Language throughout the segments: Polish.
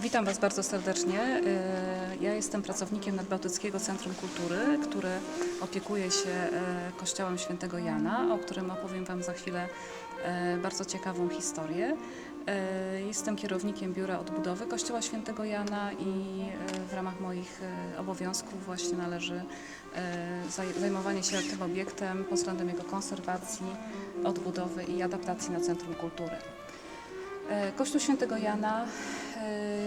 Witam Was bardzo serdecznie. E, Ja jestem pracownikiem Nadbałtyckiego Centrum Kultury, które opiekuje się e, Kościołem Świętego Jana, o którym opowiem Wam za chwilę e, bardzo ciekawą historię. Jestem kierownikiem Biura Odbudowy Kościoła Świętego Jana i w ramach moich obowiązków właśnie należy zaj- zajmowanie się tym obiektem pod względem jego konserwacji, odbudowy i adaptacji na Centrum Kultury. Kościół Świętego Jana,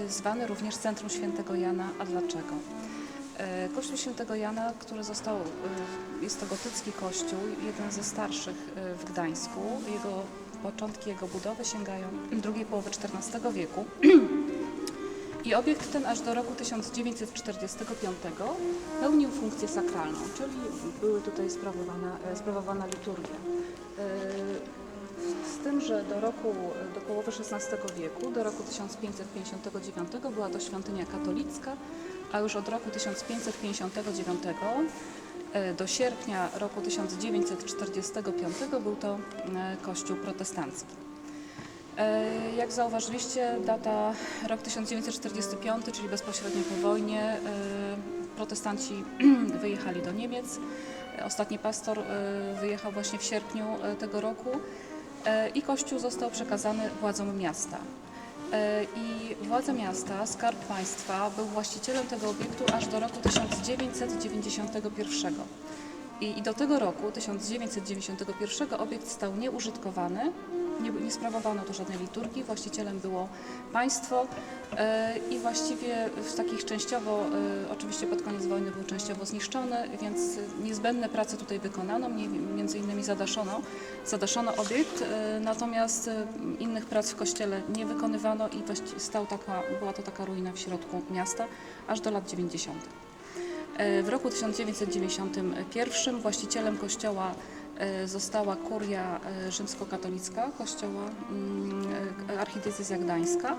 zwany również Centrum Świętego Jana, a dlaczego? E, Kościół Świętego Jana, który został, e, jest to gotycki kościół, jeden ze starszych e, w Gdańsku. Jego początki jego budowy sięgają drugiej połowy XIV wieku. I obiekt ten aż do roku 1945 pełnił funkcję sakralną, czyli były tutaj sprawowana, e, sprawowana liturgia. Tym, że do roku, do połowy XVI wieku, do roku 1559 była to świątynia katolicka, a już od roku 1559 e, do sierpnia roku 1945 był to e, kościół protestancki. E, Jak zauważyliście, data rok 1945, czyli bezpośrednio po wojnie, e, protestanci wyjechali do Niemiec. Ostatni pastor wyjechał właśnie w sierpniu tego roku i kościół został przekazany władzom miasta. E, I władze miasta, Skarb Państwa był właścicielem tego obiektu aż do roku 1991. I, I do tego roku, 1991, obiekt stał nieużytkowany, nie, nie sprawowano tu żadnej liturgii, właścicielem było państwo. E, i właściwie w takich częściowo, e, oczywiście pod koniec wojny był częściowo zniszczony, więc niezbędne prace tutaj wykonano, między innymi zadaszono, zadaszono obiekt, e, natomiast innych prac w kościele nie wykonywano i stał taka, była to taka ruina w środku miasta aż do lat 90. E, W roku 1991 właścicielem kościoła e, została kuria e, rzymskokatolicka kościoła mm, archidiecezja gdańska.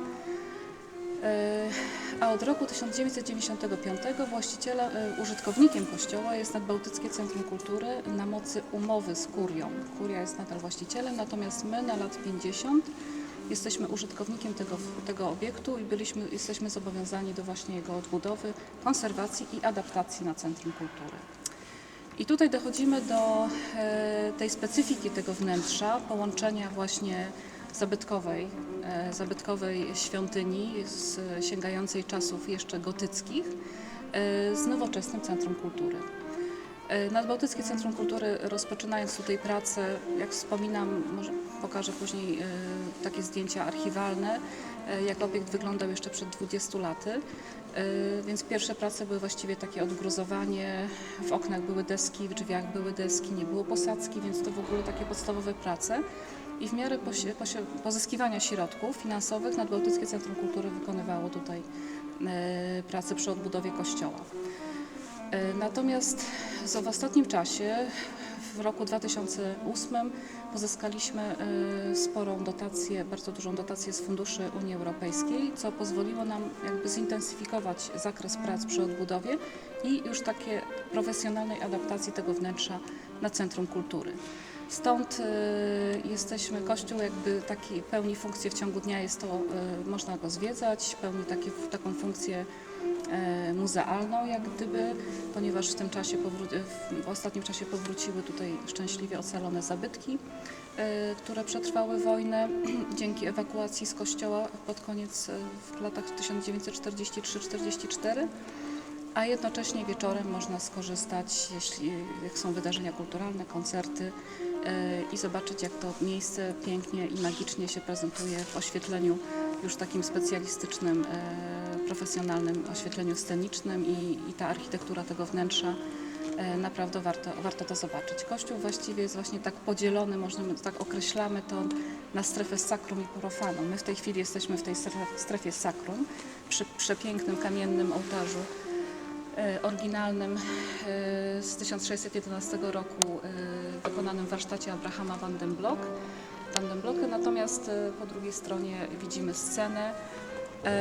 A od roku 1995 właścicielem, użytkownikiem kościoła jest Nadbałtyckie Centrum Kultury na mocy umowy z kurią. Kuria jest nadal właścicielem, natomiast my na lat 50 jesteśmy użytkownikiem tego, tego obiektu i byliśmy, jesteśmy zobowiązani do właśnie jego odbudowy, konserwacji i adaptacji na Centrum Kultury. I tutaj dochodzimy do e, tej specyfiki tego wnętrza, połączenia właśnie zabytkowej, e, zabytkowej świątyni z, sięgającej czasów jeszcze gotyckich e, z nowoczesnym Centrum Kultury. E, Nadbałtyckie Centrum Kultury rozpoczynając tutaj pracę, jak wspominam, może pokażę później e, takie zdjęcia archiwalne, e, jak obiekt wyglądał jeszcze przed 20 laty. Więc pierwsze prace były właściwie takie odgruzowanie, w oknach były deski, w drzwiach były deski, nie było posadzki, więc to w ogóle takie podstawowe prace. I w miarę pozyskiwania środków finansowych Nadbałtyckie Centrum Kultury wykonywało tutaj pracę przy odbudowie kościoła. E, Natomiast w ostatnim czasie, w roku 2008, pozyskaliśmy e, sporą dotację, bardzo dużą dotację z funduszy Unii Europejskiej, co pozwoliło nam jakby zintensyfikować zakres prac przy odbudowie i już takie profesjonalnej adaptacji tego wnętrza na Centrum Kultury. Stąd e, jesteśmy, Kościół jakby taki pełni funkcję w ciągu dnia, jest to, można go zwiedzać, pełni takie, taką funkcję muzealną jak gdyby, ponieważ w tym czasie, powró- w- ostatnim czasie powróciły tutaj szczęśliwie ocalone zabytki, e, które przetrwały wojnę dzięki ewakuacji z kościoła pod koniec e, w latach 1943-44 a jednocześnie wieczorem można skorzystać, jeśli jak są wydarzenia kulturalne, koncerty e, i zobaczyć, jak to miejsce pięknie i magicznie się prezentuje w oświetleniu już takim specjalistycznym, e, profesjonalnym oświetleniu scenicznym i, i ta architektura tego wnętrza e, naprawdę warto, warto to zobaczyć. Kościół właściwie jest właśnie tak podzielony, możemy tak określamy to na strefę sakrum i profanum. My w tej chwili jesteśmy w tej strefie, sakrum, przy przepięknym kamiennym ołtarzu e, oryginalnym e, z 1611 roku wykonanym w warsztacie Abrahama van den Blok. Van den natomiast po drugiej stronie widzimy scenę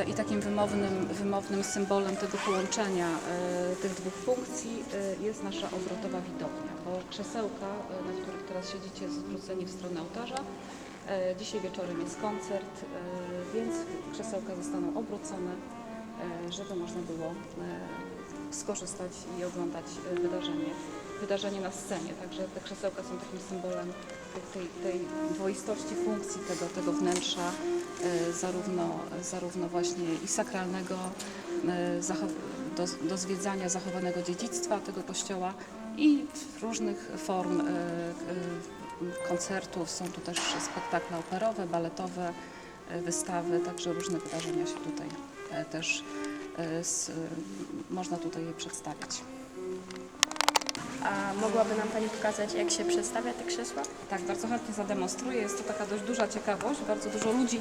i takim wymownym, wymownym symbolem tego połączenia e, tych dwóch funkcji e, jest nasza obrotowa widownia, bo krzesełka, e, na których teraz siedzicie zwróceni w stronę ołtarza, E, Dzisiaj wieczorem jest koncert, e, więc krzesełka zostaną obrócone, e, żeby można było e, skorzystać i oglądać e, wydarzenie, wydarzenie na scenie. Także te krzesełka są takim symbolem tej, tej dwoistości funkcji tego, tego wnętrza, e, zarówno, zarówno właśnie i sakralnego, e, do, do zwiedzania zachowanego dziedzictwa tego kościoła i różnych form e, koncertów. Są tu też spektakle operowe, baletowe, wystawy, także różne wydarzenia się tutaj też s- można tutaj je przedstawić. A mogłaby nam Pani pokazać, jak się przedstawia te krzesła? Tak, bardzo chętnie zademonstruję. Jest to taka dość duża ciekawość. Bardzo dużo ludzi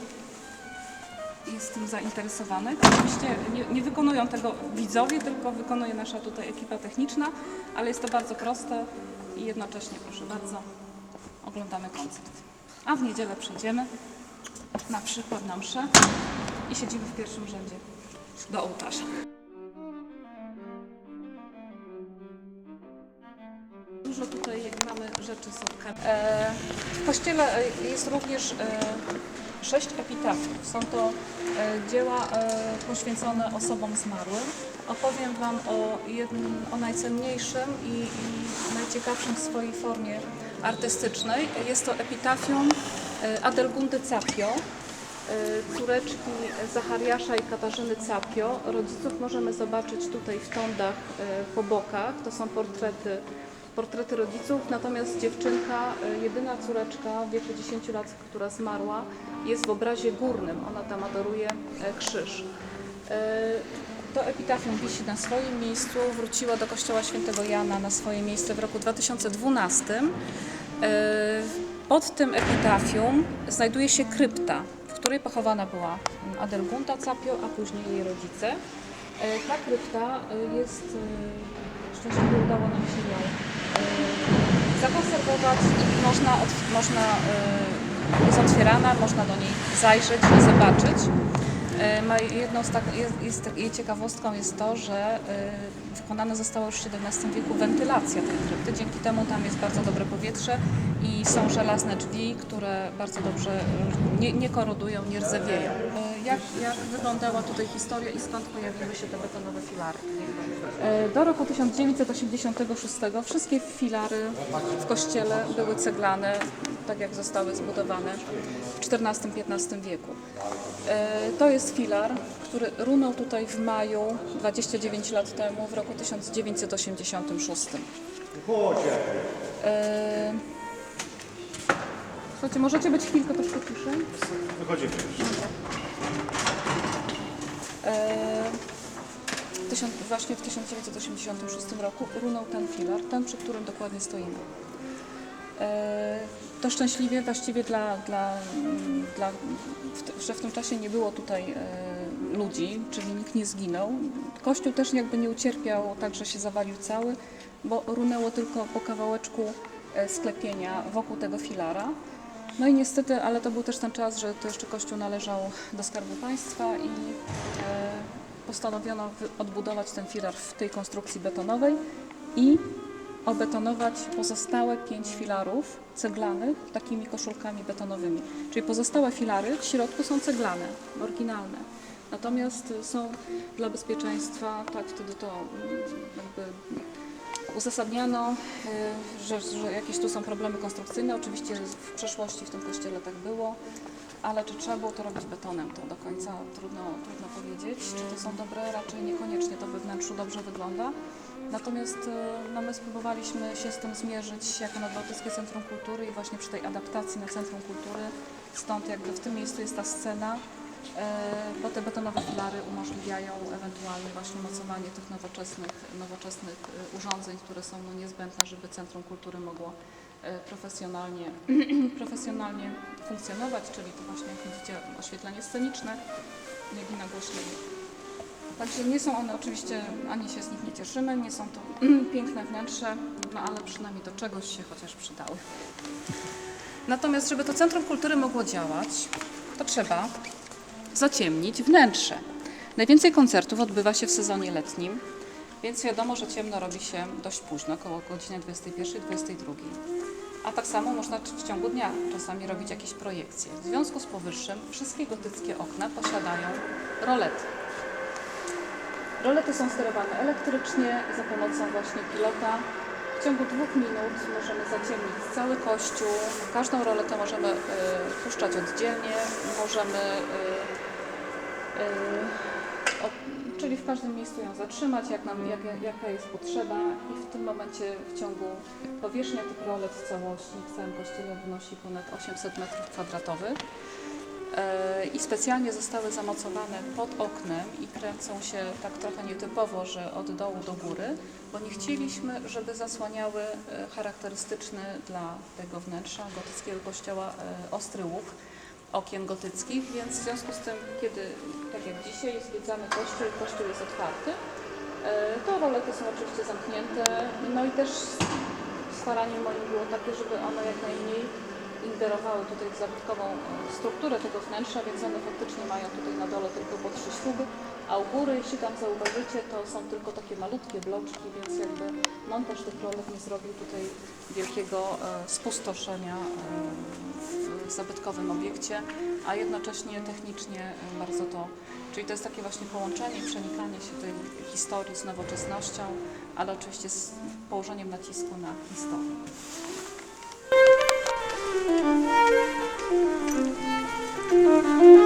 jest tym zainteresowanych. Oczywiście nie, nie wykonują tego widzowie, tylko wykonuje nasza tutaj ekipa techniczna, ale jest to bardzo proste i jednocześnie, proszę bardzo, oglądamy koncert. A w niedzielę przyjdziemy na przykład na mszę i siedzimy w pierwszym rzędzie do ołtarza. Rzeczy z odkami. E, w kościele e, jest również e, sześć epitafiów. Są to dzieła poświęcone osobom zmarłym. Opowiem Wam o, jednym, o najcenniejszym i, i najciekawszym w swojej formie artystycznej. Jest to epitafium Adelgundy Capio, córeczki Zachariasza i Katarzyny Capio. Rodziców możemy zobaczyć tutaj w tondach po bokach. To są portrety portrety rodziców, natomiast dziewczynka, y, jedyna córeczka w wieku 10 lat, która zmarła, jest w obrazie górnym. Ona tam adoruje e, krzyż. E, To epitafium wisi na swoim miejscu, wróciła do kościoła świętego Jana na swoje miejsce w roku 2012. E, Pod tym epitafium znajduje się krypta, w której pochowana była Adelgunda Capio, a później jej rodzice. E, Ta krypta e, jest, e, szczęśliwie udało nam się ją e, zakonserwować i można, można e, jest otwierana, można do niej zajrzeć i zobaczyć. Ma jedną z tak, jest, jest, jej ciekawostką jest to, że e, wykonana została już w XVII wieku wentylacja tej krypty. Dzięki temu tam jest bardzo dobre powietrze i są żelazne drzwi, które bardzo dobrze nie, nie korodują, nie rdzewieją. Jak, jak wyglądała tutaj historia i skąd pojawiły się te betonowe filary? E, Do roku 1986 wszystkie filary w kościele były ceglane, tak jak zostały zbudowane w XIV-XV wieku. E, To jest filar, który runął tutaj w maju 29 lat temu, w roku 1986. E, Słuchajcie, możecie być chwilkę, to przypiszę. Wychodzimy. E, właśnie w 1986 roku runął ten filar, ten przy którym dokładnie stoimy. E, to szczęśliwie właściwie dla, dla, dla że w tym czasie nie było tutaj e, ludzi, czyli nikt nie zginął. Kościół też jakby nie ucierpiał tak, że się zawalił cały, bo runęło tylko po kawałeczku sklepienia wokół tego filara. No i niestety, ale to był też ten czas, że to jeszcze Kościół należał do Skarbu Państwa i e, postanowiono odbudować ten filar w tej konstrukcji betonowej i obetonować pozostałe pięć filarów ceglanych takimi koszulkami betonowymi. Czyli pozostałe filary w środku są ceglane, oryginalne. Natomiast y, są dla bezpieczeństwa, tak wtedy to mm, jakby uzasadniano, y, że, że jakieś tu są problemy konstrukcyjne. Oczywiście w przeszłości w tym kościele tak było, ale czy trzeba było to robić betonem, to do końca trudno, trudno powiedzieć. Czy to są dobre? Raczej niekoniecznie to we wnętrzu dobrze wygląda. Natomiast y, no, my spróbowaliśmy się z tym zmierzyć jako Nadbałtyckie Centrum Kultury i właśnie przy tej adaptacji na Centrum Kultury, stąd jakby w tym miejscu jest ta scena, bo te betonowe filary umożliwiają ewentualnie właśnie mocowanie tych nowoczesnych, nowoczesnych e, urządzeń, które są no, niezbędne, żeby Centrum Kultury mogło e, profesjonalnie, profesjonalnie funkcjonować, czyli to właśnie jak widzicie oświetlenie sceniczne, jak i nagłośnienie. Także nie są one oczywiście, ani się z nich nie cieszymy, nie są to piękne wnętrze, no ale przynajmniej do czegoś się chociaż przydały. Natomiast, żeby to Centrum Kultury mogło działać, to trzeba zaciemnić wnętrze. Najwięcej koncertów odbywa się w sezonie letnim, więc wiadomo, że ciemno robi się dość późno, około godziny 21-22. a tak samo można w ciągu dnia czasami robić jakieś projekcje. W związku z powyższym wszystkie gotyckie okna posiadają rolety. Rolety są sterowane elektrycznie za pomocą właśnie pilota. Ciągu dwóch minut możemy zaciemnić cały kościół. Każdą roletę możemy y, puszczać oddzielnie, możemy y, y, czyli w każdym miejscu ją zatrzymać, jak nam, jak, jaka jest potrzeba i w tym momencie w ciągu powierzchnia tych rolet w całości w całym kościele wynosi ponad 800 metrów kwadratowych. E, i specjalnie zostały zamocowane pod oknem i kręcą się tak trochę nietypowo, że od dołu do góry, bo nie chcieliśmy, żeby zasłaniały e, charakterystyczny dla tego wnętrza gotyckiego kościoła e, ostry łuk okien gotyckich, więc w związku z tym, kiedy, tak jak dzisiaj, zwiedzamy kościół i kościół jest otwarty, to rolety są oczywiście zamknięte, no i też staraniem moim było takie, żeby one jak najmniej ingerowały tutaj w zabytkową e, strukturę tego wnętrza, więc one faktycznie mają tutaj na dole tylko po trzy śruby, a u góry, jeśli tam zauważycie, to są tylko takie malutkie bloczki, więc jakby montaż tych rolet nie zrobił tutaj wielkiego e, spustoszenia e, w zabytkowym obiekcie, a jednocześnie technicznie bardzo to, czyli to jest takie właśnie połączenie, przenikanie się tej historii z nowoczesnością, ale oczywiście z położeniem nacisku na historię. Thank you.